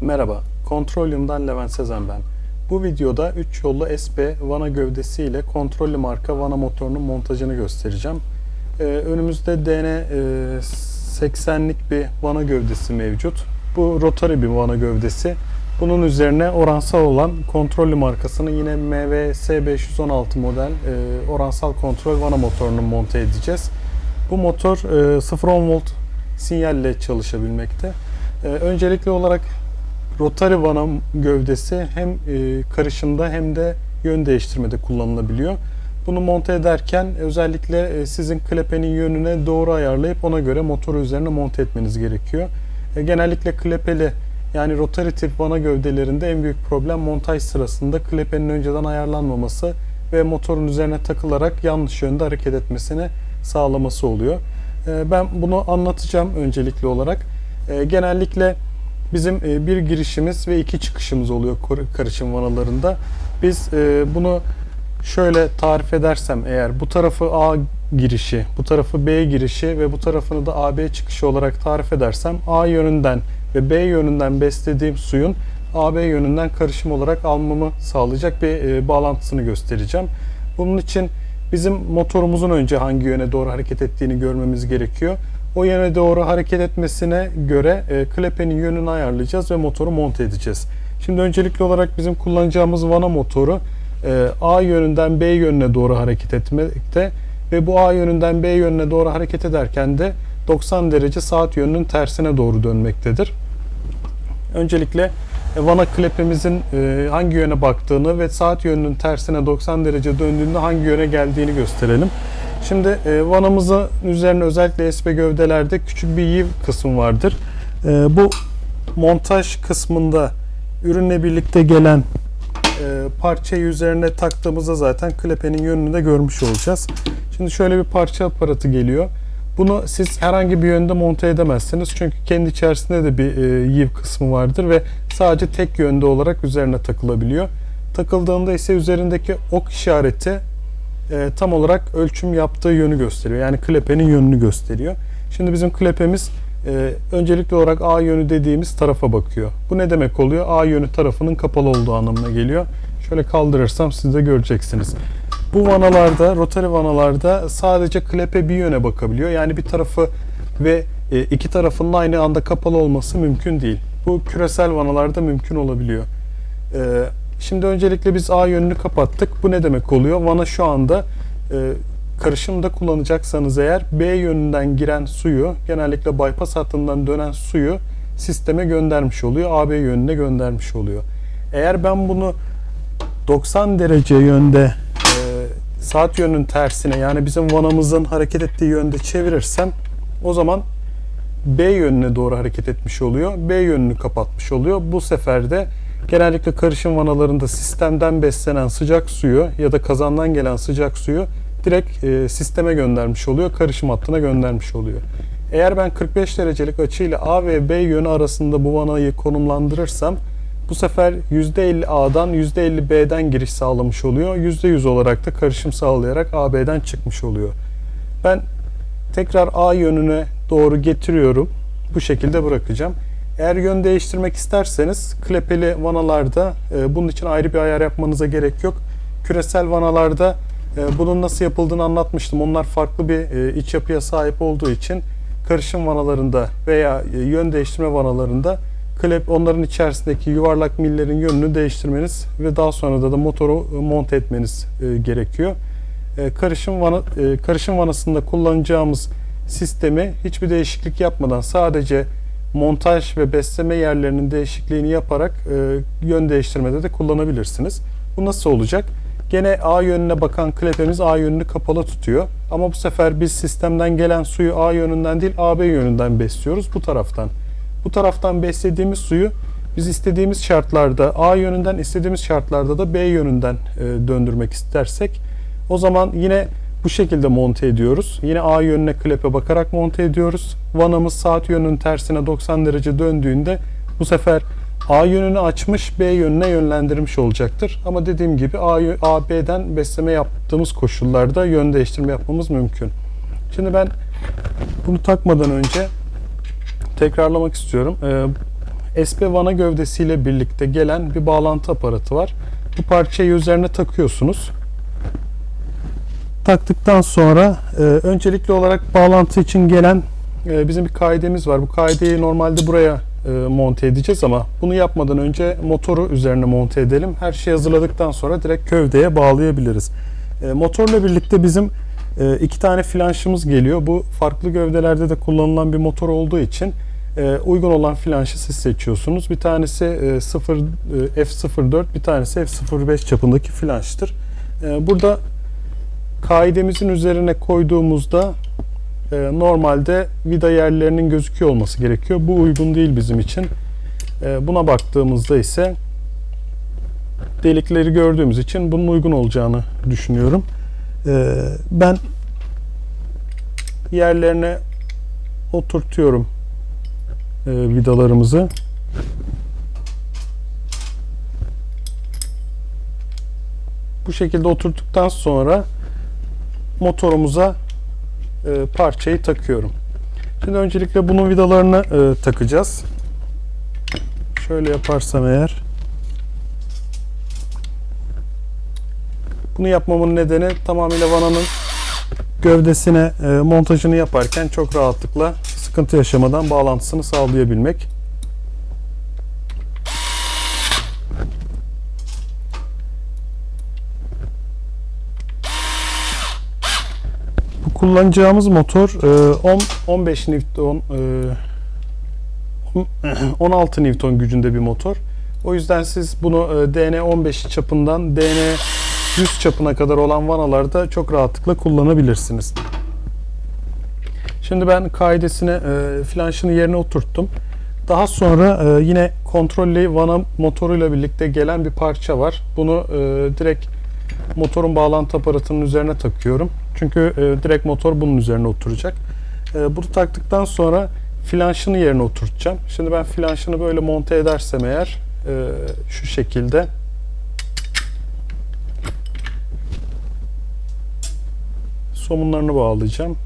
Merhaba, Kontrolyum'dan Levent Sezen ben. Bu videoda 3 yollu SP vana gövdesi ile kontrollü marka vana motorunun montajını göstereceğim. Ee, önümüzde DN e, 80'lik bir vana gövdesi mevcut. Bu rotary bir vana gövdesi. Bunun üzerine oransal olan kontrollü markasının yine MVS 516 model e, oransal kontrol vana motorunu monte edeceğiz. Bu motor e, 0-10 volt sinyalle çalışabilmekte. E, öncelikli olarak rotary vana gövdesi hem e, karışımda hem de yön değiştirmede kullanılabiliyor. Bunu monte ederken özellikle e, sizin klepenin yönüne doğru ayarlayıp ona göre motoru üzerine monte etmeniz gerekiyor. E, genellikle klepeli yani rotary tip vana gövdelerinde en büyük problem montaj sırasında klepenin önceden ayarlanmaması ve motorun üzerine takılarak yanlış yönde hareket etmesini sağlaması oluyor. E, ben bunu anlatacağım öncelikli olarak. E, genellikle bizim e, bir girişimiz ve iki çıkışımız oluyor karışım vanalarında. Biz e, bunu şöyle tarif edersem eğer bu tarafı A girişi, bu tarafı B girişi ve bu tarafını da AB çıkışı olarak tarif edersem A yönünden ve B yönünden beslediğim suyun AB yönünden karışım olarak almamı sağlayacak bir e, bağlantısını göstereceğim. Bunun için bizim motorumuzun önce hangi yöne doğru hareket ettiğini görmemiz gerekiyor. O yöne doğru hareket etmesine göre e, klepenin yönünü ayarlayacağız ve motoru monte edeceğiz. Şimdi öncelikli olarak bizim kullanacağımız vana motoru e, A yönünden B yönüne doğru hareket etmekte ve bu A yönünden B yönüne doğru hareket ederken de 90 derece saat yönünün tersine doğru dönmektedir. Öncelikle e, vana klepimizin e, hangi yöne baktığını ve saat yönünün tersine 90 derece döndüğünde hangi yöne geldiğini gösterelim. Şimdi e, vanamızın üzerine özellikle SP gövdelerde küçük bir yiv kısmı vardır. E, bu montaj kısmında ürünle birlikte gelen e, parçayı üzerine taktığımızda zaten klepenin yönünü de görmüş olacağız. Şimdi şöyle bir parça aparatı geliyor. Bunu siz herhangi bir yönde monte edemezsiniz. Çünkü kendi içerisinde de bir e, yiv kısmı vardır ve sadece tek yönde olarak üzerine takılabiliyor. Takıldığında ise üzerindeki ok işareti e, tam olarak ölçüm yaptığı yönü gösteriyor. Yani klepenin yönünü gösteriyor. Şimdi bizim klepemiz e, öncelikli olarak A yönü dediğimiz tarafa bakıyor. Bu ne demek oluyor? A yönü tarafının kapalı olduğu anlamına geliyor. Şöyle kaldırırsam siz de göreceksiniz. Bu vanalarda, rotary vanalarda sadece klepe bir yöne bakabiliyor. Yani bir tarafı ve e, iki tarafının aynı anda kapalı olması mümkün değil. Bu küresel vanalarda mümkün olabiliyor. Şimdi öncelikle biz A yönünü kapattık. Bu ne demek oluyor? Vana şu anda e, karışımda kullanacaksanız eğer B yönünden giren suyu, genellikle bypass hattından dönen suyu sisteme göndermiş oluyor. AB yönüne göndermiş oluyor. Eğer ben bunu 90 derece yönde e, saat yönünün tersine yani bizim vanamızın hareket ettiği yönde çevirirsem o zaman B yönüne doğru hareket etmiş oluyor. B yönünü kapatmış oluyor. Bu sefer de genellikle karışım vanalarında sistemden beslenen sıcak suyu ya da kazandan gelen sıcak suyu direkt e, sisteme göndermiş oluyor. Karışım hattına göndermiş oluyor. Eğer ben 45 derecelik açıyla A ve B yönü arasında bu vanayı konumlandırırsam bu sefer %50 A'dan %50 B'den giriş sağlamış oluyor. %100 olarak da karışım sağlayarak AB'den çıkmış oluyor. Ben tekrar A yönüne doğru getiriyorum. Bu şekilde bırakacağım. Eğer yön değiştirmek isterseniz klepeli vanalarda e, bunun için ayrı bir ayar yapmanıza gerek yok. Küresel vanalarda e, bunun nasıl yapıldığını anlatmıştım. Onlar farklı bir e, iç yapıya sahip olduğu için karışım vanalarında veya e, yön değiştirme vanalarında klep onların içerisindeki yuvarlak millerin yönünü değiştirmeniz ve daha sonra da, da motoru e, monte etmeniz e, gerekiyor. E, karışım vana e, karışım vanasında kullanacağımız sistemi hiçbir değişiklik yapmadan sadece montaj ve besleme yerlerinin değişikliğini yaparak e, yön değiştirmede de kullanabilirsiniz. Bu nasıl olacak? Gene A yönüne bakan klepemiz A yönünü kapalı tutuyor. Ama bu sefer biz sistemden gelen suyu A yönünden değil AB yönünden besliyoruz bu taraftan. Bu taraftan beslediğimiz suyu biz istediğimiz şartlarda A yönünden istediğimiz şartlarda da B yönünden e, döndürmek istersek o zaman yine bu şekilde monte ediyoruz. Yine A yönüne klepe bakarak monte ediyoruz. Vanamız saat yönünün tersine 90 derece döndüğünde bu sefer A yönünü açmış B yönüne yönlendirmiş olacaktır. Ama dediğim gibi A, A B'den besleme yaptığımız koşullarda yön değiştirme yapmamız mümkün. Şimdi ben bunu takmadan önce tekrarlamak istiyorum. Ee, SP vana gövdesiyle birlikte gelen bir bağlantı aparatı var. Bu parçayı üzerine takıyorsunuz. Taktıktan sonra e, öncelikli olarak bağlantı için gelen e, bizim bir kaidemiz var. Bu kaideyi normalde buraya e, monte edeceğiz ama bunu yapmadan önce motoru üzerine monte edelim. Her şeyi hazırladıktan sonra direkt gövdeye bağlayabiliriz. E, motorla birlikte bizim e, iki tane flanşımız geliyor. Bu farklı gövdelerde de kullanılan bir motor olduğu için e, uygun olan flanşı siz seçiyorsunuz. Bir tanesi e, 0 e, F04, bir tanesi F05 çapındaki flanştır. E, burada kaidemizin üzerine koyduğumuzda e, normalde vida yerlerinin gözüküyor olması gerekiyor. Bu uygun değil bizim için. E, buna baktığımızda ise delikleri gördüğümüz için bunun uygun olacağını düşünüyorum. E, ben yerlerine oturtuyorum e, vidalarımızı. Bu şekilde oturttuktan sonra motorumuza e, parçayı takıyorum. Şimdi öncelikle bunun vidalarını e, takacağız. Şöyle yaparsam eğer. Bunu yapmamın nedeni tamamıyla vananın gövdesine e, montajını yaparken çok rahatlıkla sıkıntı yaşamadan bağlantısını sağlayabilmek. Kullanacağımız motor e, 10 15 Newton e, 16 Newton gücünde bir motor. O yüzden siz bunu e, DN 15 çapından DN 100 çapına kadar olan vanalarda çok rahatlıkla kullanabilirsiniz. Şimdi ben kaidesine e, flanşını yerine oturttum. Daha sonra e, yine kontrollü vana motoruyla birlikte gelen bir parça var. Bunu e, direkt motorun bağlantı aparatının üzerine takıyorum. Çünkü e, direkt motor bunun üzerine oturacak. E, bunu taktıktan sonra flanşını yerine oturtacağım. Şimdi ben flanşını böyle monte edersem eğer e, şu şekilde somunlarını bağlayacağım.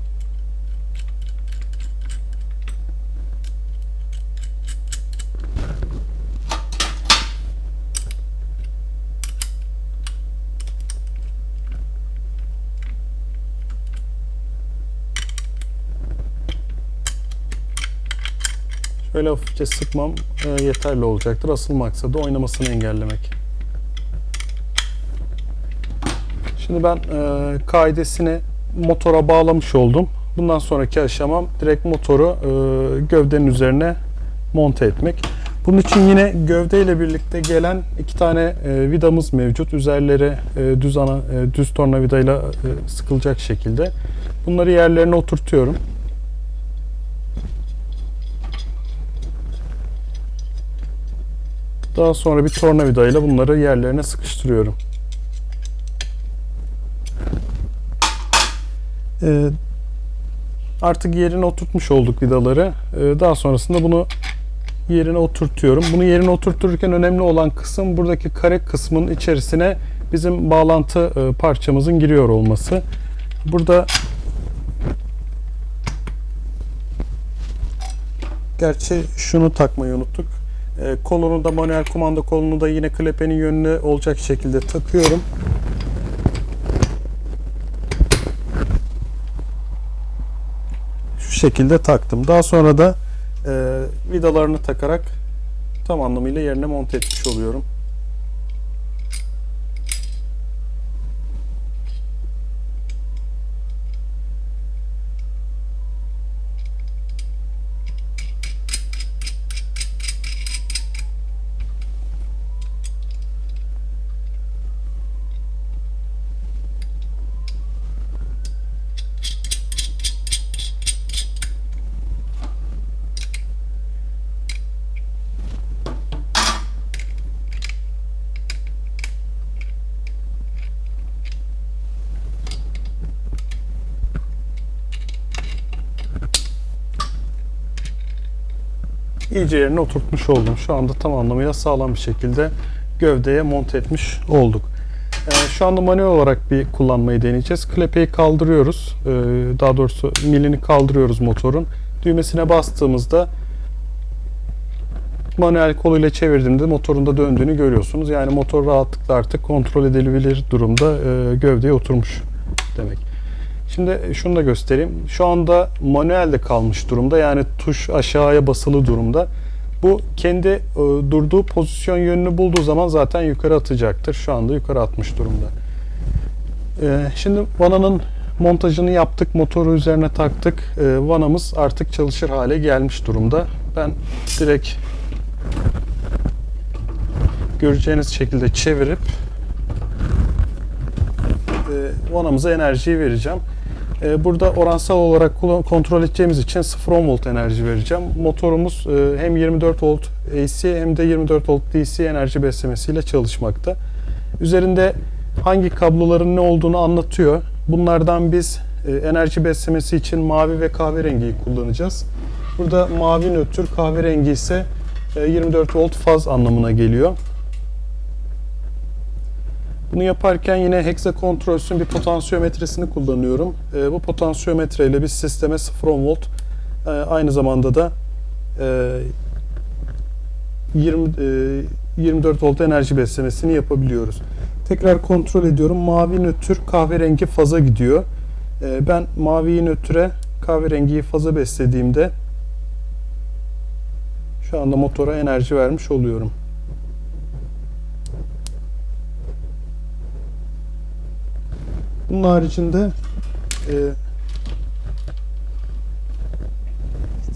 Şöyle hafifçe sıkmam e, yeterli olacaktır. Asıl maksadı oynamasını engellemek. Şimdi ben e, kaidesini motora bağlamış oldum. Bundan sonraki aşamam direkt motoru e, gövdenin üzerine monte etmek. Bunun için yine gövde ile birlikte gelen iki tane e, vidamız mevcut. Üzerleri e, düz ana e, düz tornavidayla e, sıkılacak şekilde. Bunları yerlerine oturtuyorum. Daha sonra bir tornavida ile bunları yerlerine sıkıştırıyorum. Ee, artık yerine oturtmuş olduk vidaları. Ee, daha sonrasında bunu yerine oturtuyorum. Bunu yerine oturturken önemli olan kısım buradaki kare kısmın içerisine bizim bağlantı e, parçamızın giriyor olması. Burada Gerçi şunu takmayı unuttuk. E, kolunu da manuel kumanda kolunu da yine klepenin yönüne olacak şekilde takıyorum. Şu şekilde taktım. Daha sonra da e, vidalarını takarak tam anlamıyla yerine monte etmiş oluyorum. İyice yerine oturtmuş oldum. Şu anda tam anlamıyla sağlam bir şekilde gövdeye monte etmiş olduk. Ee, şu anda manuel olarak bir kullanmayı deneyeceğiz. Klepeyi kaldırıyoruz. Ee, daha doğrusu milini kaldırıyoruz motorun. Düğmesine bastığımızda manuel koluyla çevirdiğimde motorun da döndüğünü görüyorsunuz. Yani motor rahatlıkla artık kontrol edilebilir durumda e, gövdeye oturmuş demek. Şimdi şunu da göstereyim. Şu anda manuelde kalmış durumda. Yani tuş aşağıya basılı durumda. Bu kendi e, durduğu pozisyon yönünü bulduğu zaman zaten yukarı atacaktır. Şu anda yukarı atmış durumda. E, şimdi vananın montajını yaptık. Motoru üzerine taktık. E, vanamız artık çalışır hale gelmiş durumda. Ben direkt göreceğiniz şekilde çevirip e, vanamıza enerjiyi vereceğim. E, Burada oransal olarak kontrol edeceğimiz için 0-10 volt enerji vereceğim. Motorumuz e, hem 24 volt AC hem de 24 volt DC enerji beslemesiyle çalışmakta. Üzerinde hangi kabloların ne olduğunu anlatıyor. Bunlardan biz e, enerji beslemesi için mavi ve kahverengiyi kullanacağız. Burada mavi nötr, kahverengi ise e, 24 volt faz anlamına geliyor. Bunu yaparken yine Hexa Controls'ün bir potansiyometresini kullanıyorum. E, bu potansiyometre ile biz sisteme 0 volt e, aynı zamanda da e, 20 e, 24 volt enerji beslemesini yapabiliyoruz. Tekrar kontrol ediyorum. Mavi nötr kahverengi faza gidiyor. E, ben maviyi nötre kahverengiyi faza beslediğimde şu anda motora enerji vermiş oluyorum. Bunun haricinde e,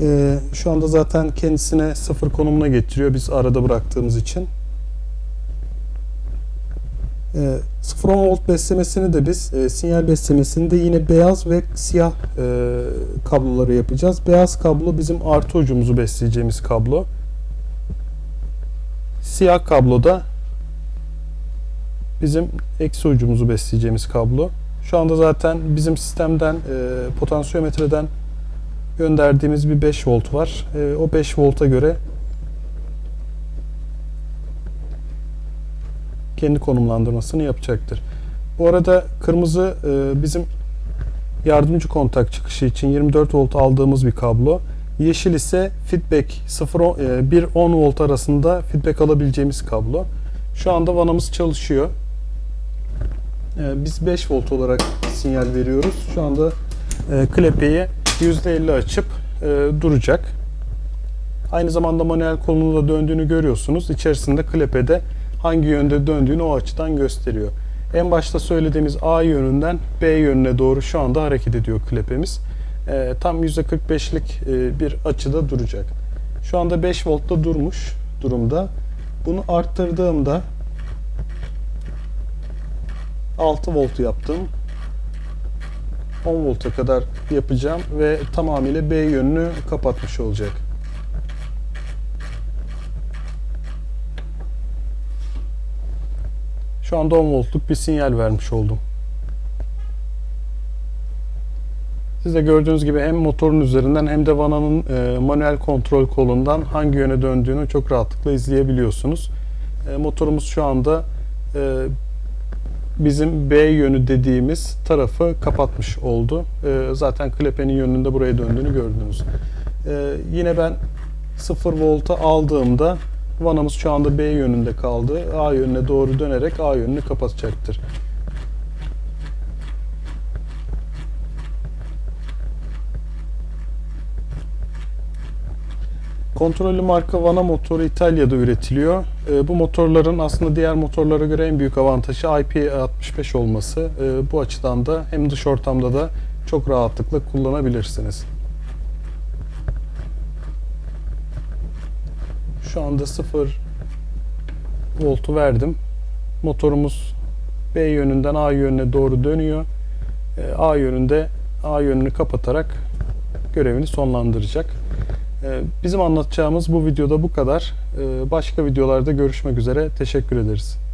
e, şu anda zaten kendisine sıfır konumuna getiriyor biz arada bıraktığımız için. E, 0 volt beslemesini de biz e, sinyal beslemesini de yine beyaz ve siyah e, kabloları yapacağız. Beyaz kablo bizim artı ucumuzu besleyeceğimiz kablo. Siyah kablo da bizim eksi ucumuzu besleyeceğimiz kablo. Şu anda zaten bizim sistemden e, potansiyometreden gönderdiğimiz bir 5 volt var. E, o 5 volta göre kendi konumlandırmasını yapacaktır. Bu arada kırmızı e, bizim yardımcı kontak çıkışı için 24 volt aldığımız bir kablo. Yeşil ise feedback 0 1-10 volt arasında feedback alabileceğimiz kablo. Şu anda vanamız çalışıyor. Ee, Biz 5 volt olarak sinyal veriyoruz. Şu anda e, klepeyi %50 açıp e, duracak. Aynı zamanda manuel kolunu da döndüğünü görüyorsunuz. İçerisinde klepede hangi yönde döndüğünü o açıdan gösteriyor. En başta söylediğimiz A yönünden B yönüne doğru şu anda hareket ediyor klepemiz. E, tam %45'lik e, bir açıda duracak. Şu anda 5 voltta durmuş durumda. Bunu arttırdığımda 6 volt yaptım. 10 volta kadar yapacağım ve tamamıyla B yönünü kapatmış olacak. Şu anda 10 voltluk bir sinyal vermiş oldum. Siz de gördüğünüz gibi hem motorun üzerinden hem de vananın e, manuel kontrol kolundan hangi yöne döndüğünü çok rahatlıkla izleyebiliyorsunuz. E, motorumuz şu anda e, bizim B yönü dediğimiz tarafı kapatmış oldu. E, zaten klepenin yönünde buraya döndüğünü gördünüz. E, yine ben 0 volta aldığımda vanamız şu anda B yönünde kaldı. A yönüne doğru dönerek A yönünü kapatacaktır. Kontrollü marka Vana motoru İtalya'da üretiliyor. E, bu motorların aslında diğer motorlara göre en büyük avantajı IP65 olması. E, bu açıdan da hem dış ortamda da çok rahatlıkla kullanabilirsiniz. Şu anda 0 voltu verdim. Motorumuz B yönünden A yönüne doğru dönüyor. E, A yönünde A yönünü kapatarak görevini sonlandıracak. Ee, Bizim anlatacağımız bu videoda bu kadar. Ee, Başka videolarda görüşmek üzere. Teşekkür ederiz.